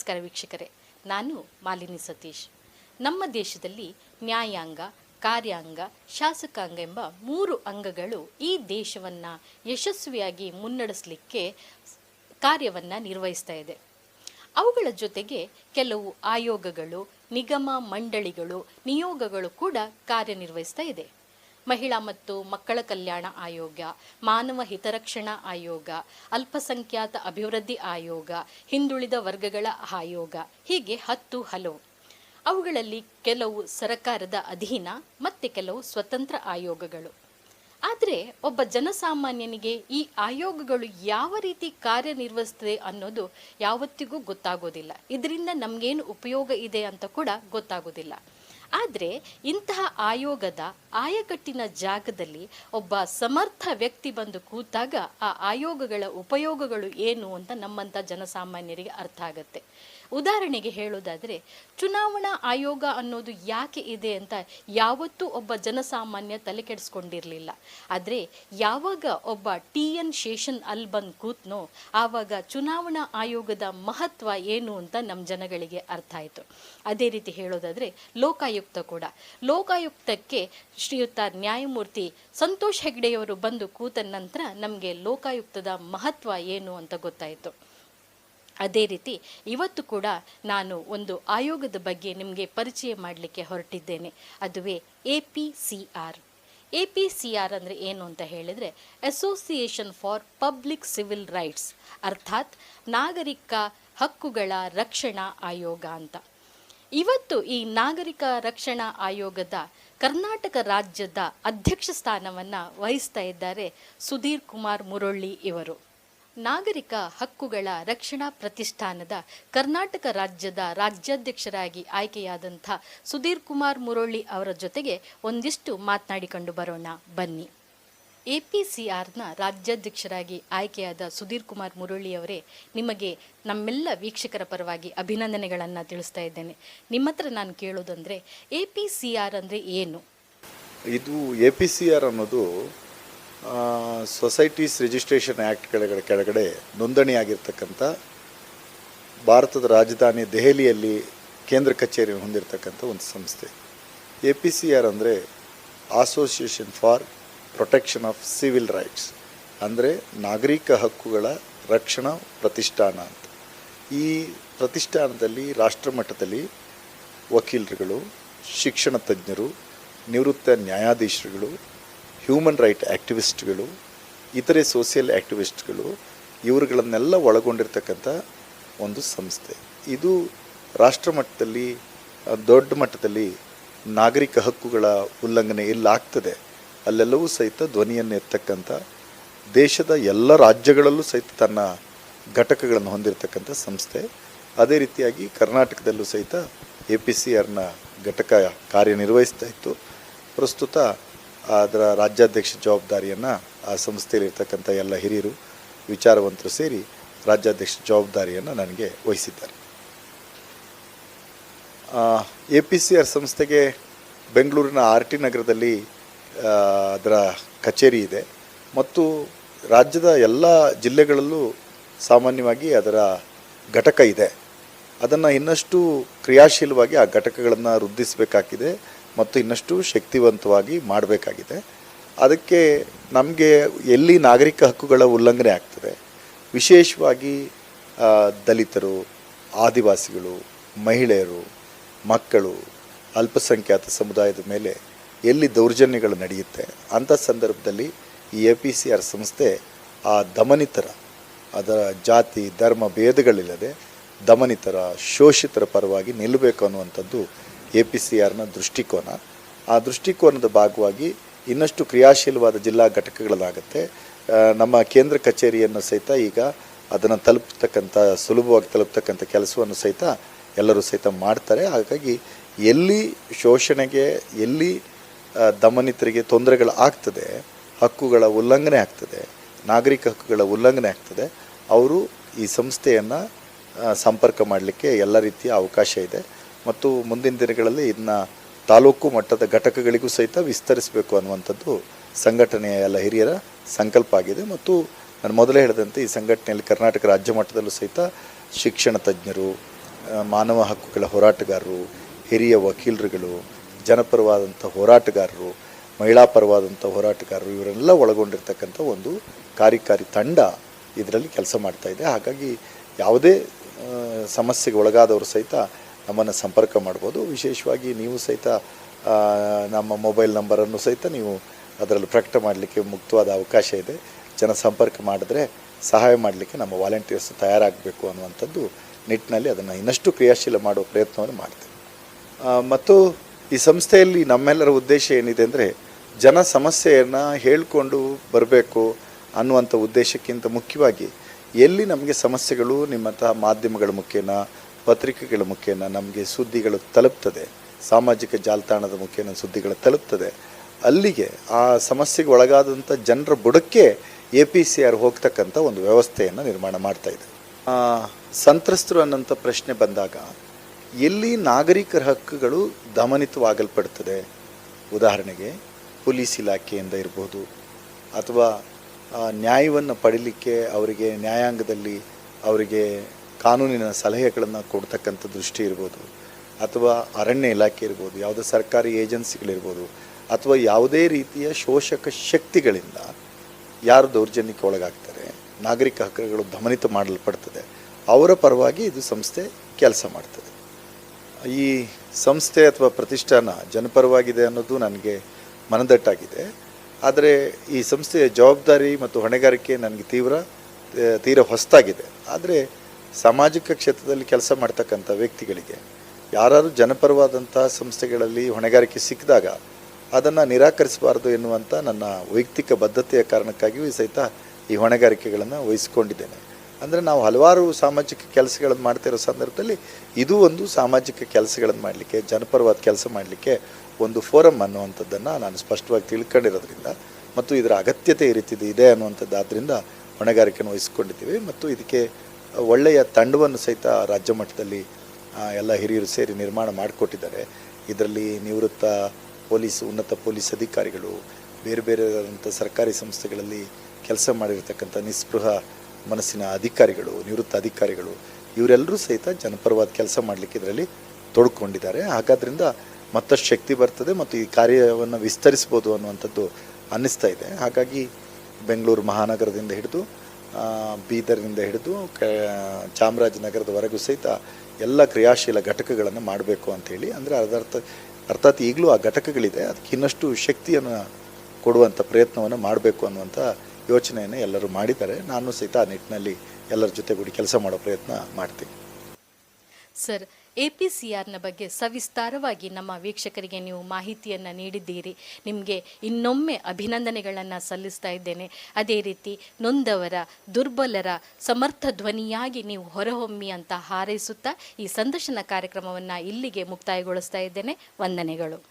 ನಮಸ್ಕಾರ ವೀಕ್ಷಕರೇ, ನಾನು ಮಾಲಿನಿ ಸತೀಶ್. ನಮ್ಮ ದೇಶದಲ್ಲಿ ನ್ಯಾಯಾಂಗ, ಕಾರ್ಯಾಂಗ, ಶಾಸಕಾಂಗ ಎಂಬ ಮೂರು ಅಂಗಗಳು ಈ ದೇಶವನ್ನು ಯಶಸ್ವಿಯಾಗಿ ಮುನ್ನಡೆಸಲಿಕ್ಕೆ ಕಾರ್ಯವನ್ನು ನಿರ್ವಹಿಸ್ತಾ ಇದೆ. ಅವುಗಳ ಜೊತೆಗೆ ಕೆಲವು ಆಯೋಗಗಳು, ನಿಗಮ ಮಂಡಳಿಗಳು, ನಿಯೋಗಗಳು ಕೂಡ ಕಾರ್ಯನಿರ್ವಹಿಸ್ತಾ ಇದೆ. ಮಹಿಳಾ ಮತ್ತು ಮಕ್ಕಳ ಕಲ್ಯಾಣ ಆಯೋಗ, ಮಾನವ ಹಿತರಕ್ಷಣಾ ಆಯೋಗ, ಅಲ್ಪಸಂಖ್ಯಾತ ಅಭಿವೃದ್ಧಿ ಆಯೋಗ, ಹಿಂದುಳಿದ ವರ್ಗಗಳ ಆಯೋಗ, ಹೀಗೆ ಹತ್ತು ಹಲವು. ಅವುಗಳಲ್ಲಿ ಕೆಲವು ಸರಕಾರದ ಅಧೀನ ಮತ್ತು ಕೆಲವು ಸ್ವತಂತ್ರ ಆಯೋಗಗಳು. ಆದರೆ ಒಬ್ಬ ಜನಸಾಮಾನ್ಯನಿಗೆ ಈ ಆಯೋಗಗಳು ಯಾವ ರೀತಿ ಕಾರ್ಯನಿರ್ವಹಿಸ್ತದೆ ಅನ್ನೋದು ಯಾವತ್ತಿಗೂ ಗೊತ್ತಾಗೋದಿಲ್ಲ. ಇದರಿಂದ ನಮಗೇನು ಉಪಯೋಗ ಇದೆ ಅಂತ ಕೂಡ ಗೊತ್ತಾಗೋದಿಲ್ಲ. ಆದರೆ ಇಂತಹ ಆಯೋಗದ ಆಯಕಟ್ಟಿನ ಜಾಗದಲ್ಲಿ ಒಬ್ಬ ಸಮರ್ಥ ವ್ಯಕ್ತಿ ಬಂದು ಕೂತಾಗ ಆ ಆಯೋಗಗಳ ಉಪಯೋಗಗಳು ಏನು ಅಂತ ನಮ್ಮಂಥ ಜನಸಾಮಾನ್ಯರಿಗೆ ಅರ್ಥ ಆಗುತ್ತೆ. ಉದಾಹರಣೆಗೆ ಹೇಳೋದಾದರೆ, ಚುನಾವಣಾ ಆಯೋಗ ಅನ್ನೋದು ಯಾಕೆ ಇದೆ ಅಂತ ಯಾವತ್ತೂ ಒಬ್ಬ ಜನಸಾಮಾನ್ಯ ತಲೆ ಕೆಡಿಸ್ಕೊಂಡಿರಲಿಲ್ಲ. ಆದರೆ ಯಾವಾಗ ಒಬ್ಬ ಟಿ ಎನ್ ಶೇಷನ್ ಅಲ್ಲಿ ಬಂದು ಕೂತ್ನೋ, ಆವಾಗ ಚುನಾವಣಾ ಆಯೋಗದ ಮಹತ್ವ ಏನು ಅಂತ ನಮ್ಮ ಜನಗಳಿಗೆ ಅರ್ಥ ಆಯಿತು. ಅದೇ ರೀತಿ ಹೇಳೋದಾದರೆ, ಲೋಕಾಯುಕ್ತ ಕೂಡ. ಲೋಕಾಯುಕ್ತಕ್ಕೆ ಶ್ರೀಯುತ ನ್ಯಾಯಮೂರ್ತಿ ಸಂತೋಷ್ ಹೆಗ್ಡೆಯವರು ಬಂದು ಕೂತ ನಂತರ ನಮಗೆ ಲೋಕಾಯುಕ್ತದ ಮಹತ್ವ ಏನು ಅಂತ ಗೊತ್ತಾಯಿತು. ಅದೇ ರೀತಿ ಇವತ್ತು ಕೂಡ ನಾನು ಒಂದು ಆಯೋಗದ ಬಗ್ಗೆ ನಿಮಗೆ ಪರಿಚಯ ಮಾಡಲಿಕ್ಕೆ ಹೊರಟಿದ್ದೇನೆ. ಅದುವೇ A P C R. A P C R ಅಂದರೆ ಏನು ಅಂತ ಹೇಳಿದರೆ association for public civil rights ಅರ್ಥಾತ್ ನಾಗರಿಕ ಹಕ್ಕುಗಳ ರಕ್ಷಣಾ ಆಯೋಗ ಅಂತ. ಇವತ್ತು ಈ ನಾಗರಿಕ ರಕ್ಷಣಾ ಆಯೋಗದ ಕರ್ನಾಟಕ ರಾಜ್ಯದ ಅಧ್ಯಕ್ಷ ಸ್ಥಾನವನ್ನು ವಹಿಸ್ತಾ ಇದ್ದಾರೆ ಸುಧೀರ್ ಕುಮಾರ್ ಮುರೊಳ್ಳಿ ಇವರು. ನಾಗರಿಕ ಹಕ್ಕುಗಳ ರಕ್ಷಣಾ ಪ್ರತಿಷ್ಠಾನದ ಕರ್ನಾಟಕ ರಾಜ್ಯದ ರಾಜ್ಯಾಧ್ಯಕ್ಷರಾಗಿ ಆಯ್ಕೆಯಾದಂಥ ಸುಧೀರ್ ಕುಮಾರ್ ಮುರೊಳ್ಳಿ ಅವರ ಜೊತೆಗೆ ಒಂದಿಷ್ಟು ಮಾತನಾಡಿಕೊಂಡು ಬರೋಣ. ಬನ್ನಿ. ಎ ಪಿ ಸಿ ಆರ್ನ ರಾಜ್ಯಾಧ್ಯಕ್ಷರಾಗಿ ಆಯ್ಕೆಯಾದ ಸುಧೀರ್ ಕುಮಾರ್ ಅವರೇ, ನಿಮಗೆ ನಮ್ಮೆಲ್ಲ ವೀಕ್ಷಕರ ಪರವಾಗಿ ಅಭಿನಂದನೆಗಳನ್ನು ತಿಳಿಸ್ತಾ ಇದ್ದೇನೆ. ನಿಮ್ಮ ಹತ್ರ ನಾನು ಕೇಳೋದಂದರೆ ಎ ಪಿ ಸಿ ಆರ್ ಅಂದರೆ ಏನು? ಇದು ಎ ಪಿ ಸಿ ಆರ್ ಅನ್ನೋದು ಸೊಸೈಟೀಸ್ ರಿಜಿಸ್ಟ್ರೇಷನ್ ಆ್ಯಕ್ಟ್ ಕೆಳಗಡೆ ಕೆಳಗಡೆ ನೋಂದಣಿಯಾಗಿರ್ತಕ್ಕಂಥ ಭಾರತದ ರಾಜಧಾನಿ ದೆಹಲಿಯಲ್ಲಿ ಕೇಂದ್ರ ಕಚೇರಿ ಹೊಂದಿರತಕ್ಕಂಥ ಒಂದು ಸಂಸ್ಥೆ. ಎ ಪಿ ಸಿ ಆರ್ ಅಂದರೆ association for protection of civil rights ಅಂದರೆ ನಾಗರಿಕ ಹಕ್ಕುಗಳ ರಕ್ಷಣಾ ಪ್ರತಿಷ್ಠಾನ ಅಂತ. ಈ ಪ್ರತಿಷ್ಠಾನದಲ್ಲಿ ರಾಷ್ಟ್ರಮಟ್ಟದಲ್ಲಿ ವಕೀಲರುಗಳು, ಶಿಕ್ಷಣ ತಜ್ಞರು, ನಿವೃತ್ತ ನ್ಯಾಯಾಧೀಶರುಗಳು ಹ್ಯೂಮನ್ ರೈಟ್ ಆ್ಯಕ್ಟಿವಿಸ್ಟ್ಗಳು ಇತರೆ ಸೋಷಿಯಲ್ ಆ್ಯಕ್ಟಿವಿಸ್ಟ್ಗಳು ಇವರುಗಳನ್ನೆಲ್ಲ ಒಳಗೊಂಡಿರ್ತಕ್ಕಂಥ ಒಂದು ಸಂಸ್ಥೆ. ಇದು ರಾಷ್ಟ್ರ ಮಟ್ಟದಲ್ಲಿ ದೊಡ್ಡ ಮಟ್ಟದಲ್ಲಿ ನಾಗರಿಕ ಹಕ್ಕುಗಳ ಉಲ್ಲಂಘನೆ ಎಲ್ಲಾಗ್ತದೆ ಅಲ್ಲೆಲ್ಲವೂ ಸಹಿತ ಧ್ವನಿಯನ್ನು ಎತ್ತಕ್ಕಂಥ, ದೇಶದ ಎಲ್ಲ ರಾಜ್ಯಗಳಲ್ಲೂ ಸಹಿತ ತನ್ನ ಘಟಕಗಳನ್ನು ಹೊಂದಿರತಕ್ಕಂಥ ಸಂಸ್ಥೆ. ಅದೇ ರೀತಿಯಾಗಿ ಕರ್ನಾಟಕದಲ್ಲೂ ಸಹಿತ ಎ ಪಿ ಸಿ ಆರ್ನ ಘಟಕ ಕಾರ್ಯನಿರ್ವಹಿಸ್ತಾ ಇತ್ತು. ಪ್ರಸ್ತುತ ಅದರ ರಾಜ್ಯಾಧ್ಯಕ್ಷ ಜವಾಬ್ದಾರಿಯನ್ನು ಆ ಸಂಸ್ಥೆಯಲ್ಲಿರ್ತಕ್ಕಂಥ ಎಲ್ಲ ಹಿರಿಯರು, ವಿಚಾರವಂತರು ಸೇರಿ ರಾಜ್ಯಾಧ್ಯಕ್ಷ ಜವಾಬ್ದಾರಿಯನ್ನು ನನಗೆ ವಹಿಸಿದ್ದಾರೆ. ಎ ಪಿ ಸಿ ಆರ್ ಸಂಸ್ಥೆಗೆ ಬೆಂಗಳೂರಿನ ಆರ್ ಟಿ ನಗರದಲ್ಲಿ ಅದರ ಕಚೇರಿ ಇದೆ. ಮತ್ತು ರಾಜ್ಯದ ಎಲ್ಲ ಜಿಲ್ಲೆಗಳಲ್ಲೂ ಸಾಮಾನ್ಯವಾಗಿ ಅದರ ಘಟಕ ಇದೆ. ಅದನ್ನು ಇನ್ನಷ್ಟು ಕ್ರಿಯಾಶೀಲವಾಗಿ ಆ ಘಟಕಗಳನ್ನು ವೃದ್ಧಿಸಬೇಕಾಗಿದೆ. ಮತ್ತು ಇನ್ನಷ್ಟು ಶಕ್ತಿವಂತವಾಗಿ ಮಾಡಬೇಕಾಗಿದೆ. ಅದಕ್ಕೆ ನಮಗೆ ಎಲ್ಲಿ ನಾಗರಿಕ ಹಕ್ಕುಗಳ ಉಲ್ಲಂಘನೆ ಆಗ್ತದೆ, ವಿಶೇಷವಾಗಿ ದಲಿತರು, ಆದಿವಾಸಿಗಳು, ಮಹಿಳೆಯರು, ಮಕ್ಕಳು, ಅಲ್ಪಸಂಖ್ಯಾತ ಸಮುದಾಯದ ಮೇಲೆ ಎಲ್ಲಿ ದೌರ್ಜನ್ಯಗಳು ನಡೆಯುತ್ತೆ, ಅಂಥ ಸಂದರ್ಭದಲ್ಲಿ ಈ ಎ ಪಿ ಸಿ ಆರ್ ಸಂಸ್ಥೆ ಆ ದಮನಿತರ, ಅದರ ಜಾತಿ, ಧರ್ಮ, ಭೇದಗಳಿಲ್ಲದೆ ದಮನಿತರ ಶೋಷಿತರ ಪರವಾಗಿ ನಿಲ್ಲಬೇಕು ಅನ್ನುವಂಥದ್ದು ಎ ಪಿ ಸಿ ಆರ್ನ ದೃಷ್ಟಿಕೋನ. ಆ ದೃಷ್ಟಿಕೋನದ ಭಾಗವಾಗಿ ಇನ್ನಷ್ಟು ಕ್ರಿಯಾಶೀಲವಾದ ಜಿಲ್ಲಾ ಘಟಕಗಳಾಗುತ್ತೆ. ನಮ್ಮ ಕೇಂದ್ರ ಕಚೇರಿಯನ್ನು ಸಹಿತ ಈಗ ಅದನ್ನು ತಲುಪ್ತಕ್ಕಂಥ, ಸುಲಭವಾಗಿ ತಲುಪ್ತಕ್ಕಂಥ ಕೆಲಸವನ್ನು ಸಹಿತ ಎಲ್ಲರೂ ಸಹಿತ ಮಾಡ್ತಾರೆ. ಹಾಗಾಗಿ ಎಲ್ಲಿ ಶೋಷಣೆಗೆ, ಎಲ್ಲಿ ದಮನಿತರಿಗೆ ತೊಂದರೆಗಳು ಆಗ್ತದೆ, ಹಕ್ಕುಗಳ ಉಲ್ಲಂಘನೆ ಆಗ್ತದೆ, ನಾಗರಿಕ ಹಕ್ಕುಗಳ ಉಲ್ಲಂಘನೆ ಆಗ್ತದೆ, ಅವರು ಈ ಸಂಸ್ಥೆಯನ್ನು ಸಂಪರ್ಕ ಮಾಡಲಿಕ್ಕೆ ಎಲ್ಲ ರೀತಿಯ ಅವಕಾಶ ಇದೆ. ಮತ್ತು ಮುಂದಿನ ದಿನಗಳಲ್ಲಿ ಇದನ್ನ ತಾಲೂಕು ಮಟ್ಟದ ಘಟಕಗಳಿಗೂ ಸಹಿತ ವಿಸ್ತರಿಸಬೇಕು ಅನ್ನುವಂಥದ್ದು ಸಂಘಟನೆಯ ಎಲ್ಲ ಹಿರಿಯರ ಸಂಕಲ್ಪ ಆಗಿದೆ. ಮತ್ತು ನಾನು ಮೊದಲೇ ಹೇಳಿದಂತೆ ಈ ಸಂಘಟನೆಯಲ್ಲಿ ಕರ್ನಾಟಕ ರಾಜ್ಯ ಮಟ್ಟದಲ್ಲೂ ಸಹಿತ ಶಿಕ್ಷಣ ತಜ್ಞರು ಮಾನವ ಹಕ್ಕುಗಳ ಹೋರಾಟಗಾರರು, ಹಿರಿಯ ವಕೀಲರುಗಳು, ಜನಪರವಾದಂಥ ಹೋರಾಟಗಾರರು, ಮಹಿಳಾ ಪರವಾದಂಥ ಹೋರಾಟಗಾರರು ಇವರೆಲ್ಲ ಒಳಗೊಂಡಿರ್ತಕ್ಕಂಥ ಒಂದು ಕಾರ್ಯಕಾರಿ ತಂಡ ಇದರಲ್ಲಿ ಕೆಲಸ ಮಾಡ್ತಾ ಇದೆ. ಹಾಗಾಗಿ ಯಾವುದೇ ಸಮಸ್ಯೆಗೆ ಒಳಗಾದವರು ಸಹಿತ ನಮ್ಮನ್ನು ಸಂಪರ್ಕ ಮಾಡ್ಬೋದು. ವಿಶೇಷವಾಗಿ ನೀವು ಸಹಿತ ನಮ್ಮ ಮೊಬೈಲ್ ನಂಬರನ್ನು ಸಹಿತ ನೀವು ಅದರಲ್ಲಿ ಪ್ರಕಟ ಮಾಡಲಿಕ್ಕೆ ಮುಕ್ತವಾದ ಅವಕಾಶ ಇದೆ. ಜನ ಸಂಪರ್ಕ ಮಾಡಿದ್ರೆ ಸಹಾಯ ಮಾಡಲಿಕ್ಕೆ ನಮ್ಮ ವಾಲಂಟಿಯರ್ಸ್ ತಯಾರಾಗಬೇಕು ಅನ್ನುವಂಥದ್ದು ನಿಟ್ಟಿನಲ್ಲಿ ಅದನ್ನು ಇನ್ನಷ್ಟು ಕ್ರಿಯಾಶೀಲ ಮಾಡುವ ಪ್ರಯತ್ನವನ್ನು ಮಾಡ್ತೇವೆ. ಮತ್ತು ಈ ಸಂಸ್ಥೆಯಲ್ಲಿ ನಮ್ಮೆಲ್ಲರ ಉದ್ದೇಶ ಏನಿದೆ ಅಂದರೆ ಜನ ಸಮಸ್ಯೆಯನ್ನು ಹೇಳಿಕೊಂಡು ಬರಬೇಕು ಅನ್ನುವಂಥ ಉದ್ದೇಶಕ್ಕಿಂತ ಮುಖ್ಯವಾಗಿ ಎಲ್ಲಿ ನಮಗೆ ಸಮಸ್ಯೆಗಳು, ನಿಮ್ಮಂತಹ ಮಾಧ್ಯಮಗಳ ಮುಖೇನ ಪತ್ರಿಕೆಗಳ ಮುಖೇನ ನಮಗೆ ಸುದ್ದಿಗಳು ತಲುಪ್ತದೆ. ಸಾಮಾಜಿಕ ಜಾಲತಾಣದ ಮುಖೇನ ಸುದ್ದಿಗಳು ತಲುಪ್ತದೆ. ಅಲ್ಲಿಗೆ ಆ ಸಮಸ್ಯೆಗೆ ಒಳಗಾದಂಥ ಜನರ ಬುಡಕ್ಕೆ ಎ ಪಿ ಸಿ ಆರ್ ಹೋಗ್ತಕ್ಕಂಥ ಒಂದು ವ್ಯವಸ್ಥೆಯನ್ನು ನಿರ್ಮಾಣ ಮಾಡ್ತಾ ಇದೆ. ಸಂತ್ರಸ್ತರು ಅನ್ನೋಂಥ ಪ್ರಶ್ನೆ ಬಂದಾಗ ಎಲ್ಲಿ ನಾಗರಿಕರ ಹಕ್ಕುಗಳು ದಮನಿತವಾಗಲ್ಪಡ್ತದೆ? ಉದಾಹರಣೆಗೆ ಪೊಲೀಸ್ ಇಲಾಖೆಯಿಂದ ಇರ್ಬೋದು ಅಥವಾ ನ್ಯಾಯವನ್ನು ಪಡೀಲಿಕ್ಕೆ ಅವರಿಗೆ ನ್ಯಾಯಾಂಗದಲ್ಲಿ ಅವರಿಗೆ ಕಾನೂನಿನ ಸಲಹೆಗಳನ್ನು ಕೊಡ್ತಕ್ಕಂಥ ದೃಷ್ಟಿ ಇರ್ಬೋದು, ಅಥವಾ ಅರಣ್ಯ ಇಲಾಖೆ ಇರ್ಬೋದು, ಯಾವುದೇ ಸರ್ಕಾರಿ ಏಜೆನ್ಸಿಗಳಿರ್ಬೋದು, ಅಥವಾ ಯಾವುದೇ ರೀತಿಯ ಶೋಷಕ ಶಕ್ತಿಗಳಿಂದ ಯಾರು ದೌರ್ಜನ್ಯಕ್ಕೆ ಒಳಗಾಗ್ತಾರೆ, ನಾಗರಿಕ ಹಕ್ಕುಗಳು ದಮನಿತ ಮಾಡಲ್ಪಡ್ತದೆ, ಅವರ ಪರವಾಗಿ ಇದು ಸಂಸ್ಥೆ ಕೆಲಸ ಮಾಡ್ತದೆ. ಈ ಸಂಸ್ಥೆ ಅಥವಾ ಪ್ರತಿಷ್ಠಾನ ಜನಪರವಾಗಿದೆ ಅನ್ನೋದು ನನಗೆ ಮನದಟ್ಟಾಗಿದೆ. ಆದರೆ ಈ ಸಂಸ್ಥೆಯ ಜವಾಬ್ದಾರಿ ಮತ್ತು ಹೊಣೆಗಾರಿಕೆ ನನಗೆ ತೀವ್ರ, ತೀರ ಹೊಸತಾಗಿದೆ. ಆದರೆ ಸಾಮಾಜಿಕ ಕ್ಷೇತ್ರದಲ್ಲಿ ಕೆಲಸ ಮಾಡ್ತಕ್ಕಂಥ ವ್ಯಕ್ತಿಗಳಿಗೆ ಯಾರು ಜನಪರವಾದಂಥ ಸಂಸ್ಥೆಗಳಲ್ಲಿ ಹೊಣೆಗಾರಿಕೆ ಸಿಕ್ಕಿದಾಗ ಅದನ್ನು ನಿರಾಕರಿಸಬಾರದು ಎನ್ನುವಂಥ ನನ್ನ ವೈಯಕ್ತಿಕ ಬದ್ಧತೆಯ ಕಾರಣಕ್ಕಾಗಿಯೂ ಸಹಿತ ಈ ಹೊಣೆಗಾರಿಕೆಗಳನ್ನು ವಹಿಸಿಕೊಂಡಿದ್ದೇನೆ. ಅಂದರೆ ನಾವು ಹಲವಾರು ಸಾಮಾಜಿಕ ಕೆಲಸಗಳನ್ನು ಮಾಡ್ತಿರೋ ಸಂದರ್ಭದಲ್ಲಿ ಇದು ಒಂದು ಸಾಮಾಜಿಕ ಕೆಲಸಗಳನ್ನು ಮಾಡಲಿಕ್ಕೆ, ಜನಪರವಾದ ಕೆಲಸ ಮಾಡಲಿಕ್ಕೆ ಒಂದು ಫೋರಮ್ ಅನ್ನುವಂಥದ್ದನ್ನು ನಾನು ಸ್ಪಷ್ಟವಾಗಿ ತಿಳ್ಕೊಂಡಿರೋದ್ರಿಂದ ಮತ್ತು ಇದರ ಅಗತ್ಯತೆ ಈ ಇದೆ ಅನ್ನುವಂಥದ್ದು ಆದ್ದರಿಂದ ಹೊಣೆಗಾರಿಕೆಯನ್ನು ವಹಿಸಿಕೊಂಡಿದ್ದೀವಿ. ಮತ್ತು ಇದಕ್ಕೆ ಒಳ್ಳೆಯ ತಂಡವನ್ನು ಸಹಿತ ರಾಜ್ಯ ಮಟ್ಟದಲ್ಲಿ ಎಲ್ಲ ಹಿರಿಯರು ಸೇರಿ ನಿರ್ಮಾಣ ಮಾಡಿಕೊಟ್ಟಿದ್ದಾರೆ. ಇದರಲ್ಲಿ ನಿವೃತ್ತ ಪೊಲೀಸ್, ಉನ್ನತ ಪೊಲೀಸ್ ಅಧಿಕಾರಿಗಳು, ಬೇರೆ ಬೇರೆ ಆದಂಥ ಸರ್ಕಾರಿ ಸಂಸ್ಥೆಗಳಲ್ಲಿ ಕೆಲಸ ಮಾಡಿರ್ತಕ್ಕಂಥ ನಿಸ್ಪೃಹ ಮನಸ್ಸಿನ ಅಧಿಕಾರಿಗಳು, ನಿವೃತ್ತ ಅಧಿಕಾರಿಗಳು, ಇವರೆಲ್ಲರೂ ಸಹಿತ ಜನಪರವಾದ ಕೆಲಸ ಮಾಡಲಿಕ್ಕೆ ಇದರಲ್ಲಿ ತೊಡ್ಕೊಂಡಿದ್ದಾರೆ. ಹಾಗಾದ್ರಿಂದ ಮತ್ತಷ್ಟು ಶಕ್ತಿ ಬರ್ತದೆ ಮತ್ತು ಈ ಕಾರ್ಯವನ್ನು ವಿಸ್ತರಿಸ್ಬೋದು ಅನ್ನುವಂಥದ್ದು ಅನ್ನಿಸ್ತಾ ಇದೆ. ಹಾಗಾಗಿ ಬೆಂಗಳೂರು ಮಹಾನಗರದಿಂದ ಹಿಡಿದು ಬೀದರ್ನಿಂದ ಹಿಡಿದು ಕ, ಚಾಮರಾಜನಗರದವರೆಗೂ ಸಹಿತ ಎಲ್ಲ ಕ್ರಿಯಾಶೀಲ ಘಟಕಗಳನ್ನು ಮಾಡಬೇಕು ಅಂಥೇಳಿ ಅಂದರೆ ಅದರ್ಥ, ಅರ್ಥಾತ್ ಈಗಲೂ ಆ ಘಟಕಗಳಿದೆ, ಅದಕ್ಕೆ ಇನ್ನಷ್ಟು ಶಕ್ತಿಯನ್ನು ಕೊಡುವಂಥ ಪ್ರಯತ್ನವನ್ನು ಮಾಡಬೇಕು ಅನ್ನುವಂಥ ಯೋಚನೆಯನ್ನು ಎಲ್ಲರೂ ಮಾಡಿದ್ದಾರೆ. ನಾನು ಸಹಿತ ಆ ನಿಟ್ಟಿನಲ್ಲಿ ಎಲ್ಲರ ಜೊತೆಗೂಡಿ ಕೆಲಸ ಮಾಡೋ ಪ್ರಯತ್ನ ಮಾಡ್ತೀನಿ. ಸರ್ ಎ ಪಿ ಸಿ ಆರ್ನ ಬಗ್ಗೆ ಸವಿಸ್ತಾರವಾಗಿ ನಮ್ಮ ವೀಕ್ಷಕರಿಗೆ ನೀವು ಮಾಹಿತಿಯನ್ನು ನೀಡಿದ್ದೀರಿ. ನಿಮಗೆ ಇನ್ನೊಮ್ಮೆ ಅಭಿನಂದನೆಗಳನ್ನು ಸಲ್ಲಿಸ್ತಾ ಇದ್ದೇನೆ. ಅದೇ ರೀತಿ ನೊಂದವರ, ದುರ್ಬಲರ, ಸಮರ್ಥ ಧ್ವನಿಯಾಗಿ ನೀವು ಹೊರಹೊಮ್ಮಿ ಅಂತ ಹಾರೈಸುತ್ತಾ ಈ ಸಂದರ್ಶನ ಕಾರ್ಯಕ್ರಮವನ್ನು ಇಲ್ಲಿಗೆ ಮುಕ್ತಾಯಗೊಳಿಸ್ತಾ ಇದ್ದೇನೆ. ವಂದನೆಗಳು.